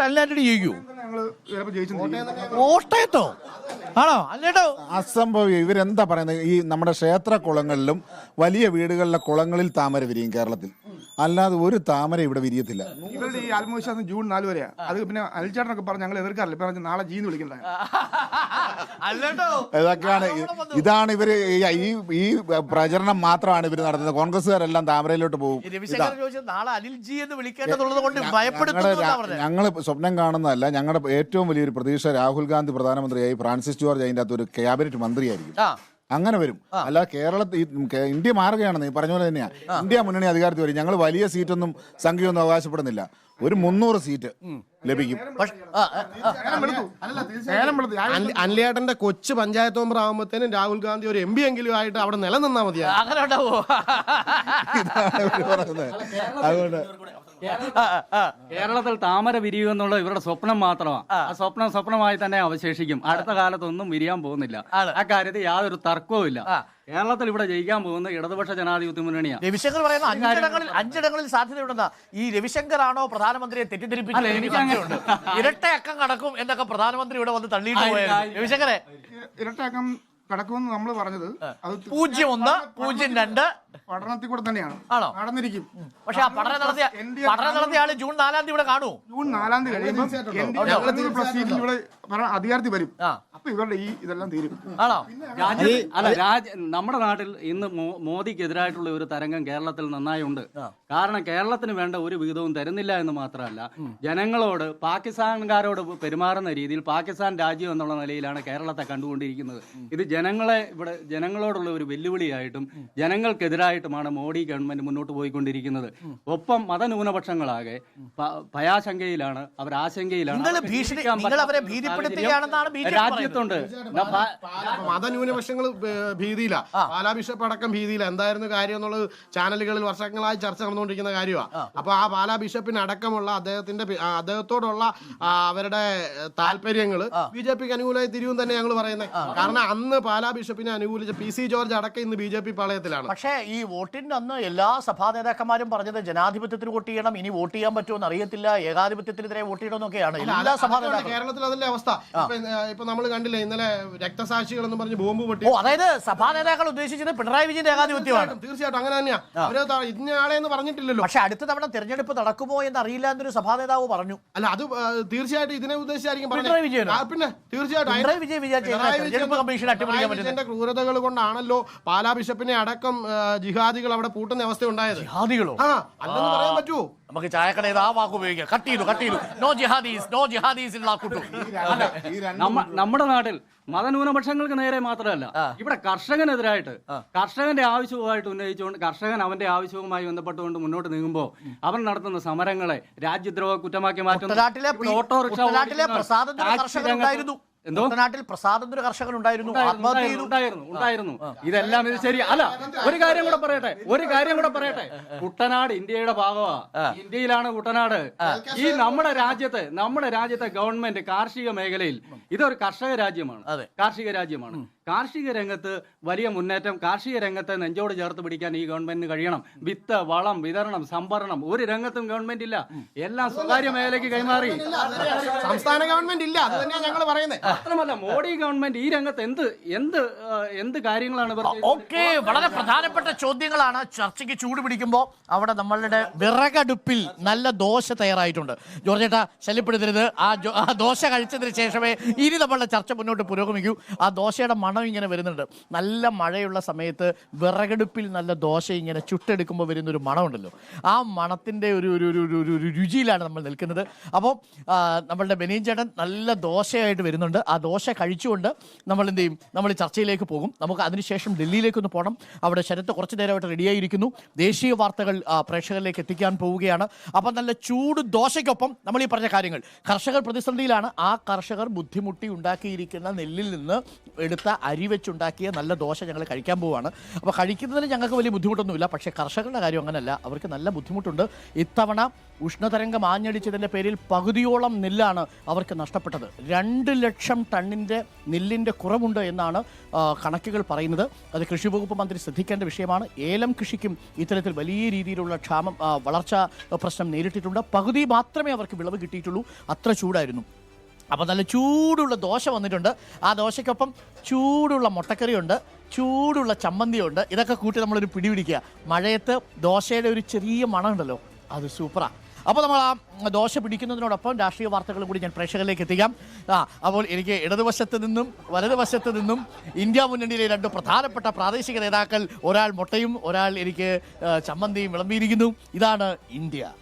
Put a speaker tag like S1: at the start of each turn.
S1: അല്ലാണ്ട് ജയിക്കൂ കോട്ടയത്തോ ആണോ? അല്ലേട്ടോ
S2: അസംഭവ്യം ഇവരെന്താ പറയുന്നത്? ഈ നമ്മുടെ ക്ഷേത്ര കുളങ്ങളിലും വലിയ വീടുകളിലെ കുളങ്ങളിൽ താമര വിരിയും കേരളത്തിൽ. അല്ലാതെ ഒരു താമര ഇവിടെ വിരിയത്തില്ല.
S3: ഇവരുടെ ഈ ആത്മവിശ്വാസം ജൂൺ നാല് വരെയാ. അത് പിന്നെ അൽചാട്ടനൊക്കെ പറഞ്ഞ് ഞങ്ങൾ എതിർക്കാറില്ല. ഇപ്പൊ പറഞ്ഞ് നാളെ ജീന്ന് വിളിക്കണ്ട.
S1: അല്ലേട്ടോ.
S2: ഇതൊക്കെയാണ് ഇ- ഇതാണ് ഇവർ ഈ- ഈ ഈ പ്രചരണം മാത്രമാണ് ഇവർ നടത്തുന്നത്. കോൺഗ്രസ്സുകാരെല്ലാം താമരയിലോട്ട് പോകും.
S1: ഈ രവിശങ്കർ ചോദിച്ചത് നാളെ അനിൽ ജി എന്ന് വിളിക്കേണ്ടതുള്ളത് കൊണ്ട് ഭയപ്പെടുത്തുന്നു എന്നാ പറഞ്ഞത്?
S2: ഞങ്ങൾ സ്വപ്നം കാണുന്നതല്ല ഞങ്ങളുടെ ഏറ്റവും വലിയൊരു പ്രതീക്ഷ രാഹുൽ ഗാന്ധി പ്രധാനമന്ത്രിയായി ഫ്രാൻസിസ് ജോർജ് അതിന്റെ അകത്ത് ഒരു ക്യാബിനറ്റ് മന്ത്രിയായിരിക്കും.
S1: ആ.
S2: അങ്ങനെ വരും. അല്ല കേരളത്തിൽ ഇന്ത്യ മാറുകയാണെന്ന് ഈ പറഞ്ഞ പോലെ തന്നെയാണ് ഇന്ത്യ മുന്നണി അധികാരത്തിൽ വരും. ഞങ്ങൾ വലിയ സീറ്റൊന്നും സംഖ്യയൊന്നും അവകാശപ്പെടുന്നില്ല. ഒരു മുന്നൂറ് സീറ്റ് ലഭിക്കും.
S4: അൻലിയേട്ടന്റെ കൊച്ചു പഞ്ചായത്ത് മെമ്പർ ആകുമ്പോഴത്തേനും രാഹുൽ ഗാന്ധി ഒരു എം പി എങ്കിലും ആയിട്ട് അവിടെ നിലനിന്നാ മതിയാ.
S1: അങ്ങനെ ഉണ്ടാവോ
S2: ഇതാണ് അതുകൊണ്ട്.
S5: കേരളത്തിൽ താമര വിരിയുക എന്നുള്ള ഇവരുടെ സ്വപ്നം മാത്രമാണ്. ആ. സ്വപ്നം സ്വപ്നമായി തന്നെ അവശേഷിക്കും. അടുത്ത കാലത്തൊന്നും വിരിയാൻ പോകുന്നില്ല. ആ കാര്യത്തിൽ യാതൊരു തർക്കവും ഇല്ല. കേരളത്തിൽ ഇവിടെ ജയിക്കാൻ പോകുന്ന ഇടതുപക്ഷ ജനാധിപത്യ മുന്നണിയാണ്
S1: രവിശങ്കർ പറയുന്ന അഞ്ചിടങ്ങളിൽ അഞ്ചിടങ്ങളിൽ സാധ്യതയുണ്ടെന്ന. ഈ രവിശങ്കർ ആണോ പ്രധാനമന്ത്രിയെ തെറ്റിദ്ധരിപ്പിക്കുന്നത് ഇരട്ട അക്കം കടക്കും എന്നൊക്കെ പ്രധാനമന്ത്രി ഇവിടെ വന്ന് തള്ളിയിട്ട് പോയത്
S5: രവിശങ്കറെ?
S1: ഇരട്ട
S3: അക്കം കടക്കുമെന്ന് നമ്മൾ പറഞ്ഞത് അത്
S1: പൂജ്യം ഒന്ന് പൂജ്യം രണ്ട്
S3: പഠനത്തിൽ കൂടെ തന്നെയാണ്.
S1: ആണോ?
S3: നടന്നിരിക്കും.
S1: പക്ഷെ ആ പഠനം നടത്തിയ
S3: NDA
S1: പഠനം നടത്തിയ ആൾ ജൂൺ നാലാം തീയതി ഇവിടെ കാണൂ.
S3: ജൂൺ നാലാം തീയതി കഴിയുമ്പോൾ പ്ലസ് സീറ്റിൽ ഇവിടെ ഭരണ അധികാരത്തിൽ വരും.
S1: ആ.
S3: അപ്പൊ ഇവരുടെ ഈ ഇതെല്ലാം തീരും.
S1: ആണോ?
S5: രാജ്യ അല്ല രാജ നമ്മുടെ നാട്ടിൽ ഇന്ന് മോ- മോദിക്കെതിരായിട്ടുള്ള ഒരു തരംഗം കേരളത്തിൽ നന്നായി ഉണ്ട് കാരണം കേരളത്തിന് വേണ്ട ഒരു വിഹിതവും തരുന്നില്ല എന്ന് മാത്രമല്ല ജനങ്ങളോട് പാകിസ്ഥാൻകാരോട് പെരുമാറുന്ന രീതിയിൽ പാകിസ്ഥാൻ രാജ്യം എന്നുള്ള നിലയിലാണ് കേരളത്തെ കണ്ടുകൊണ്ടിരിക്കുന്നത്. ഇത് ജനങ്ങളെ ഇവിടെ ജനങ്ങളോടുള്ള ഒരു വെല്ലുവിളിയായിട്ടും ജനങ്ങൾക്കെതിരായിട്ടുമാണ് മോഡി ഗവൺമെന്റ് മുന്നോട്ട് പോയിക്കൊണ്ടിരിക്കുന്നത്. ഒപ്പം മതന്യൂനപക്ഷങ്ങളാകെ ഭയാശങ്കയിലാണ് അവർ ആശങ്കയിലാണ് രാജ്യത്തുണ്ട്.
S4: മതന്യൂനപക്ഷങ്ങൾ ഭീതിയില്ല പാലാ ബിഷപ്പ് അടക്കം ഭീതിയില്ല എന്തായിരുന്നു കാര്യം എന്നുള്ളത് ചാനലുകളിൽ വർഷങ്ങളായി ചർച്ച നടന്നുകൊണ്ടിരിക്കുന്ന കാര്യമാണ് അപ്പൊ ആ പാലാ ബിഷപ്പിന് അടക്കമുള്ള അദ്ദേഹത്തിന്റെ അദ്ദേഹത്തോടുള്ള അവരുടെ താല്പര്യങ്ങൾ ബി ജെ പിക്ക് അനുകൂലമായി തിരിവും തന്നെ ഞങ്ങൾ പറയുന്നത് കാരണം അന്ന് പാലാ ബിഷപ്പിനെ അനുകൂലിച്ച പി സി ജോർജ് അടക്കം ഇന്ന് ബി ജെ പി പാളയത്തിലാണ്.
S1: പക്ഷേ ഈ വോട്ടിന്റെ അന്ന് എല്ലാ സഭാ നേതാക്കന്മാരും പറഞ്ഞത് ജനാധിപത്യത്തിന് വോട്ട് ചെയ്യണം ഇനി വോട്ട് ചെയ്യാൻ പറ്റുമെന്ന് അറിയത്തില്ല ഏകാധിപത്യത്തിനെതിരെ വോട്ട് ചെയ്യണമെന്നൊക്കെയാണ് എല്ലാ സഭാ
S4: കേരളത്തിൽ അതല്ലേ അവസ്ഥ. ഇപ്പൊ, നമ്മൾ കണ്ടില്ല ഇന്നലെ രക്തസാക്ഷികൾ എന്ന് പറഞ്ഞ് ബോംബ് പൊട്ടി.
S1: ഓ അതായത് സഭാ നേതാക്കൾ ഉദ്ദേശിച്ചത് പിണറായി വിജയന്റെ ഏകാധിപത്യമാണ്.
S4: തീർച്ചയായിട്ടും അങ്ങനെ തന്നെയാണ് അവർ ഇന്നയാളെ എന്ന് പറഞ്ഞിട്ടില്ലല്ലോ.
S1: പക്ഷെ അടുത്ത തവണ തെരഞ്ഞെടുപ്പ് നടക്കുമോ എന്ന് അറിയില്ല എന്നൊരു സഭാ നേതാവ് പറഞ്ഞു.
S4: അല്ല അത് തീർച്ചയായിട്ടും ഇതിനെ ഉദ്ദേശിച്ചായിരിക്കും.
S1: പിണറായി
S4: വിജയൻ പിന്നെ തീർച്ചയായിട്ടും
S1: പിണറായി വിജയൻ
S4: വിജയൻ-
S1: കമ്മീഷൻ അട്ടിമറിക്കാൻ
S4: ക്രൂരതകൾ കൊണ്ടാണല്ലോ പാലാ ബിഷപ്പിനെ അടക്കം ജിഹാദികൾ അവിടെ പൂട്ടുന്ന അവസ്ഥ ഉണ്ടായത്
S1: ജിഹാദികളോ?
S4: ആ അല്ലെന്ന് പറയാൻ പറ്റുമോ
S1: നമുക്ക് ചായക്കടയിൽ ആ വാക്ക് ഉപയോഗിക്കാം. കട്ട് ചെയ്തു കട്ട് ചെയ്തു. നോ ജിഹാദീസ് നോ ജിഹാദീസ് ഉള്ള കൂട്ടു.
S5: നമ്മ നമ്മുടെ നാട്ടിൽ മതന്യൂനപക്ഷങ്ങൾക്ക് നേരെ മാത്രമല്ല ഇവിടെ കർഷകനെതിരായിട്ട് കർഷകന്റെ ആവശ്യവുമായിട്ട് ഉന്നയിച്ചുകൊണ്ട് കർഷകൻ അവന്റെ ആവശ്യവുമായി ബന്ധപ്പെട്ടുകൊണ്ട് മുന്നോട്ട് നീങ്ങുമ്പോൾ അവൻ നടത്തുന്ന സമരങ്ങളെ രാജ്യദ്രോഹ കുറ്റമാക്കി മാറ്റുന്നു ഓട്ടോറിക്ഷ എന്തോ?
S1: നാട്ടിൽ ഉണ്ടായിരുന്നു
S5: ഉണ്ടായിരുന്നു, ഉണ്ടായിരുന്നു ഉണ്ടായിരുന്നു ഇതെല്ലാം ഇത് ശരി. അല്ല ഒരു കാര്യം കൂടെ പറയട്ടെ ഒരു കാര്യം കൂടെ പറയട്ടെ. കുട്ടനാട് ഇന്ത്യയുടെ ഭാഗമാ. ഇന്ത്യയിലാണ് കുട്ടനാട്. ഈ നമ്മുടെ രാജ്യത്തെ നമ്മുടെ രാജ്യത്തെ ഗവൺമെന്റ് കാർഷിക മേഖലയിൽ ഇതൊരു കർഷക രാജ്യമാണ്. കാർഷിക രാജ്യമാണ്. കാർഷിക രംഗത്ത് വലിയ മുന്നേറ്റം കാർഷിക രംഗത്തെ നെഞ്ചോട് ചേർത്ത് പിടിക്കാൻ ഈ ഗവൺമെന്റിന് കഴിയണം. വിത്ത് വളം വിതരണം സംഭരണം ഒരു രംഗത്തും ഗവൺമെന്റ് ഇല്ല. എല്ലാം സ്വകാര്യ മേഖലയ്ക്ക് കൈമാറി.
S4: സംസ്ഥാന ഗവൺമെന്റ് ഇല്ല. അത് തന്നെയാണ് ഞങ്ങൾ പറയുന്നത്
S5: മാത്രമല്ല മോഡി ഗവൺമെന്റ് ഈ രംഗത്ത് എന്ത് എന്ത് എന്ത് കാര്യങ്ങളാണ്
S1: ഓക്കെ വളരെ പ്രധാനപ്പെട്ട ചോദ്യങ്ങളാണ്. ചർച്ചയ്ക്ക് ചൂട് പിടിക്കുമ്പോൾ അവിടെ നമ്മളുടെ വിറകടുപ്പിൽ നല്ല ദോശ തയ്യാറായിട്ടുണ്ട്. ജോർജേട്ടാ ശല്യപ്പെടുത്തരുത്. ആ ആ ദോശ കഴിച്ചതിന് ശേഷമേ ഇനി നമ്മളുടെ ചർച്ച മുന്നോട്ട് പുരോഗമിക്കൂ. ആ ദോശയുടെ മണം ഇങ്ങനെ വരുന്നുണ്ട്. നല്ല മഴയുള്ള സമയത്ത് വിറകടുപ്പിൽ നല്ല ദോശ ഇങ്ങനെ ചുട്ടെടുക്കുമ്പോൾ വരുന്ന ഒരു മണമുണ്ടല്ലോ. ആ മണത്തിന്റെ ഒരു ഒരു ഒരു രുചിയിലാണ് നമ്മൾ നിൽക്കുന്നത്. അപ്പോൾ നമ്മളുടെ ബെനീൻ ചേട്ടൻ നല്ല ദോശയായിട്ട് വരുന്നുണ്ട്. ആ ദോശ കഴിച്ചുകൊണ്ട് നമ്മൾ എന്ത് ചെയ്യും? നമ്മൾ ചർച്ചയിലേക്ക് പോകും. നമുക്ക് അതിനുശേഷം ഡൽഹിയിലേക്ക് ഒന്ന് പോകണം അവിടെ ശരത്ത് കുറച്ച് നേരമായിട്ട് റെഡിയായിരിക്കുന്നു. ദേശീയ വാർത്തകൾ പ്രേക്ഷകരിലേക്ക് എത്തിക്കാൻ പോവുകയാണ്. അപ്പം നല്ല ചൂട് ദോശയ്ക്കൊപ്പം നമ്മൾ ഈ പറഞ്ഞ കാര്യങ്ങൾ. കർഷകർ പ്രതിസന്ധിയിലാണ്. ആ കർഷകർ ബുദ്ധിമുട്ടി ഉണ്ടാക്കിയിരിക്കുന്ന നെല്ലിൽ നിന്ന് എടുത്ത അരി വെച്ചുണ്ടാക്കിയ നല്ല ദോശ ഞങ്ങൾ കഴിക്കാൻ പോവുകയാണ് അപ്പോൾ കഴിക്കുന്നതിന് ഞങ്ങൾക്ക് വലിയ ബുദ്ധിമുട്ടൊന്നുമില്ല. പക്ഷേ കർഷകരുടെ കാര്യം അങ്ങനെയല്ല അവർക്ക് നല്ല ബുദ്ധിമുട്ടുണ്ട്. ഇത്തവണ ഉഷ്ണതരംഗം ആഞ്ഞടിച്ചതിന്റെ പേരിൽ പകുതിയോളം നെല്ലാണ് അവർക്ക് നഷ്ടപ്പെട്ടത്. രണ്ട് ലക്ഷം ടണ്ണിന്റെ നെല്ലിന്റെ കുറവുണ്ട് എന്നാണ് കണക്കുകൾ പറയുന്നത്. അത് കൃഷി വകുപ്പ് മന്ത്രി ശ്രദ്ധിക്കേണ്ട വിഷയമാണ്. ഏലം കൃഷിക്കും ഇത്തരത്തിൽ വലിയ രീതിയിലുള്ള ക്ഷാമം വളർച്ചാ പ്രശ്നം നേരിട്ടിട്ടുണ്ട്. പകുതി മാത്രമേ അവർക്ക് വിളവ് കിട്ടിയിട്ടുള്ളൂ. അത്ര ചൂടായിരുന്നു. അപ്പോൾ നല്ല ചൂടുള്ള ദോശ വന്നിട്ടുണ്ട്. ആ ദോശയ്ക്കൊപ്പം ചൂടുള്ള മുട്ടക്കറിയുണ്ട് ചൂടുള്ള ചമ്മന്തിയുണ്ട്. ഇതൊക്കെ കൂട്ടി നമ്മളൊരു പിടി പിടിക്കുക. മഴയത്ത് ദോശയുടെ ഒരു ചെറിയ മണമുണ്ടല്ലോ അത് സൂപ്പറാണ് അപ്പോൾ നമ്മൾ ആ ദോശ പിടിക്കുന്നതിനോടൊപ്പം രാഷ്ട്രീയ വാർത്തകളും കൂടി ഞാൻ പ്രേക്ഷകരിലേക്ക് എത്തിക്കാം. ആ അപ്പോൾ എനിക്ക് ഇടതുവശത്ത് നിന്നും വലതുവശത്ത് നിന്നും ഇന്ത്യ മുന്നണിയിലെ രണ്ട് പ്രധാനപ്പെട്ട പ്രാദേശിക നേതാക്കൾ ഒരാൾ മുട്ടയും ഒരാൾ എനിക്ക് ചമ്മന്തിയും വിളമ്പിയിരിക്കുന്നു. ഇതാണ് ഇന്ത്യ.